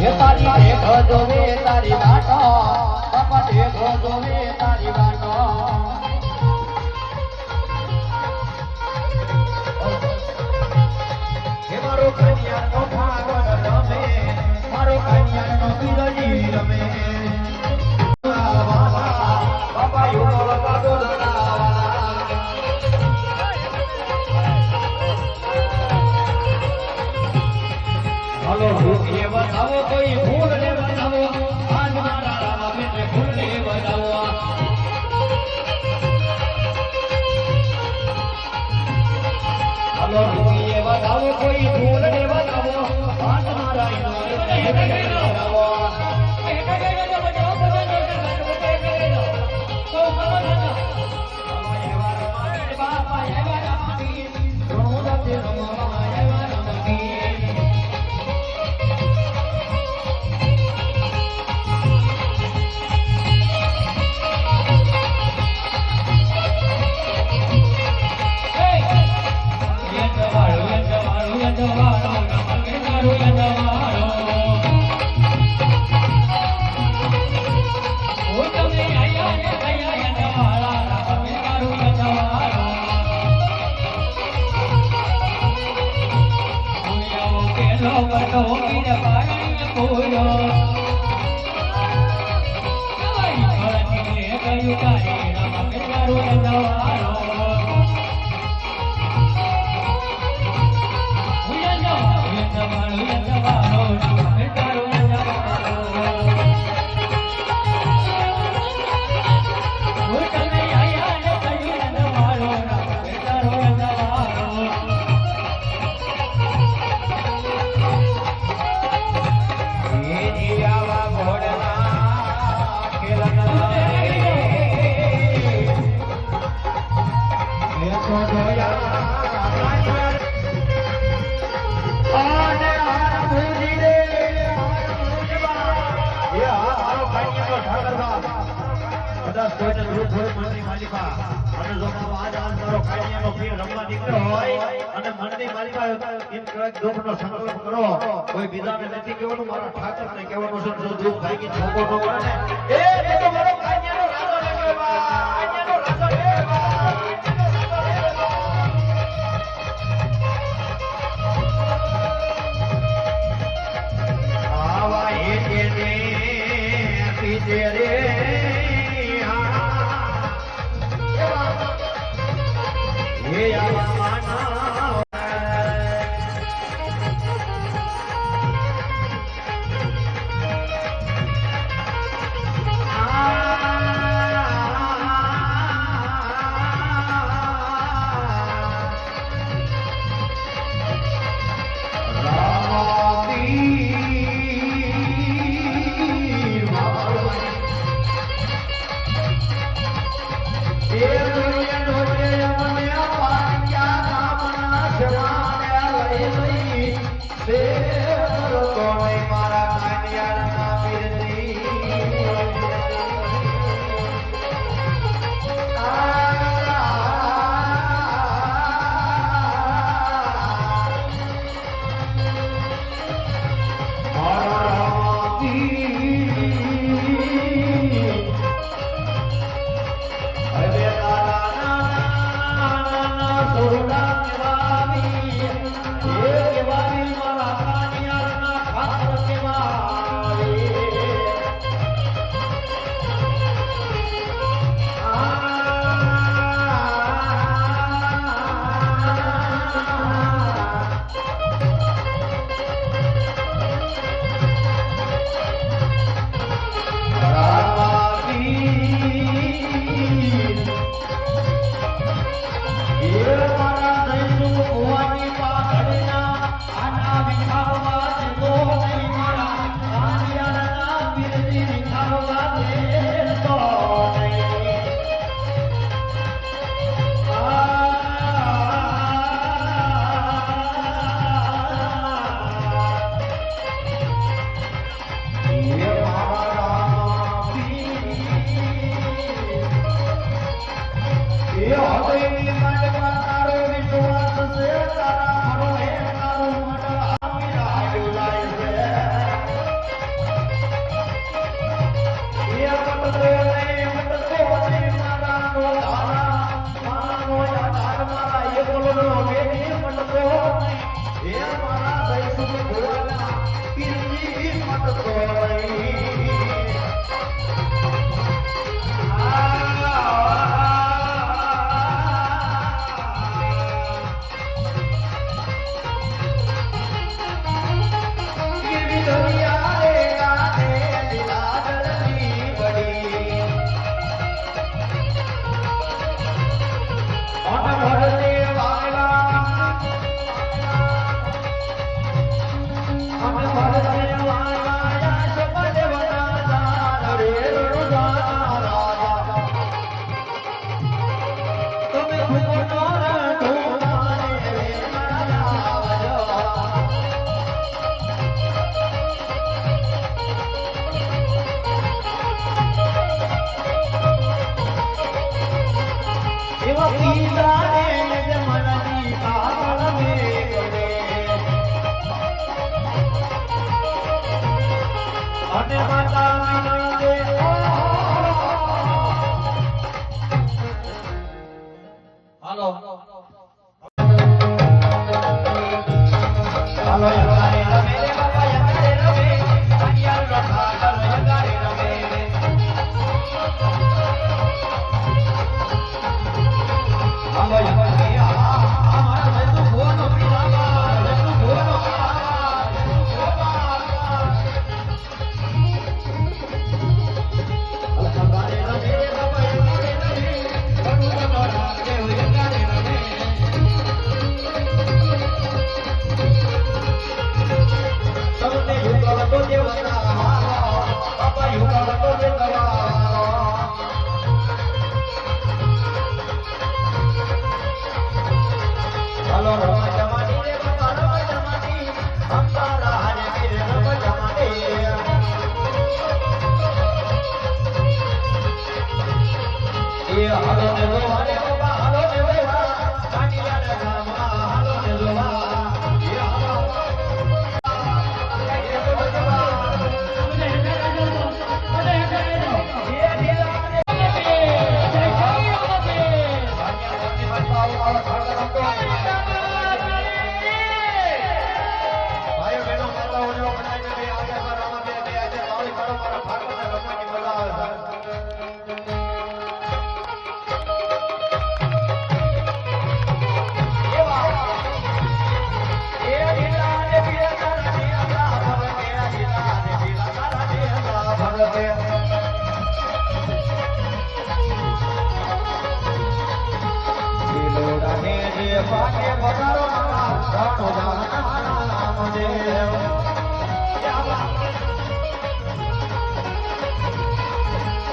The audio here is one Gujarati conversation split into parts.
હે તારી ભેગો જોવે તારી વાટો. બાપા ભેગો જોવે મારો કન્યાનો ફાગણ રમે રમે. કોઈ I don't know. કહેવાય કે દુઃખનો સંકલ્પ કરો કોઈ બીજાને નથી કહેવાનું મારા ઠાકરને કહેવાનું છે જો દુઃખ ભાગી છોકો ન કરે ને એ તે તો મારો કાળિયાનો રાજો નીકળ્યો બા કાળિયાનો રાજો રે બા આવા હાલો. હાલો. એ હાલો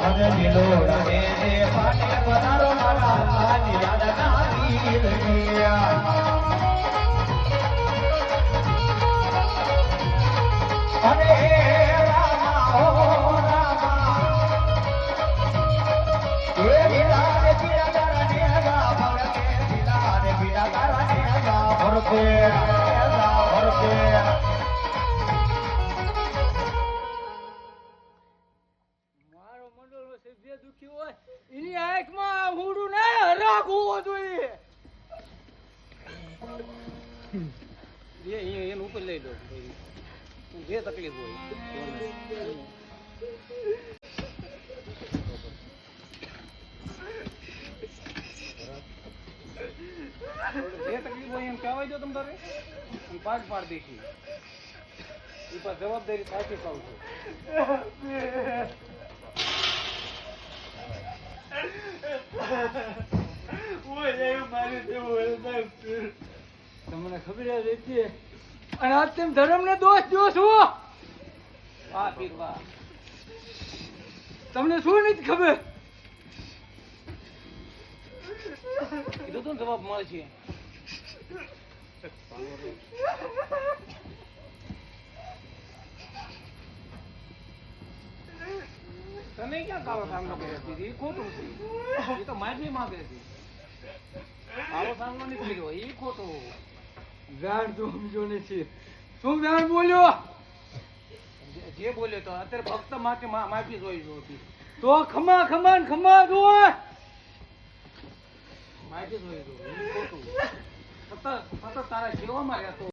અને લીલો રમે રે પાટે પધારો મારા લાલી યાદના વીર ગયા અરે એ એનું ઉપર લઈ દો જે તકલીફ હોય. જે તકલીફ હોય એમ કહેવાય દો તમ તારે? પાડ પાડ દેખી. એ પર જવાબદારી સાચી કહું છું. તમને ખબર જ અને આજ તેમ ધર્મ ને દોષ દો છું તમને શું નથી ખબર? કીધું તું જવાબ જવાબ મળશે તમે ક્યાં કાળો સામનો કર્યો છે? એ ખોટું છે. એ તો માફી માંગે છે. કાળો સામનો નથી કર્યો, એ ખોટું. જાણ તો સમજો નથી શું જાણ બોલ્યો? જે- જે બોલ્યો તો અત્યારે ભક્ત માટે માફી જોઈ જોતી તો ખમા ખમા ને ખમા જોય માફી જોઈ જો સતત સતત તારા જીવામાં રહેતો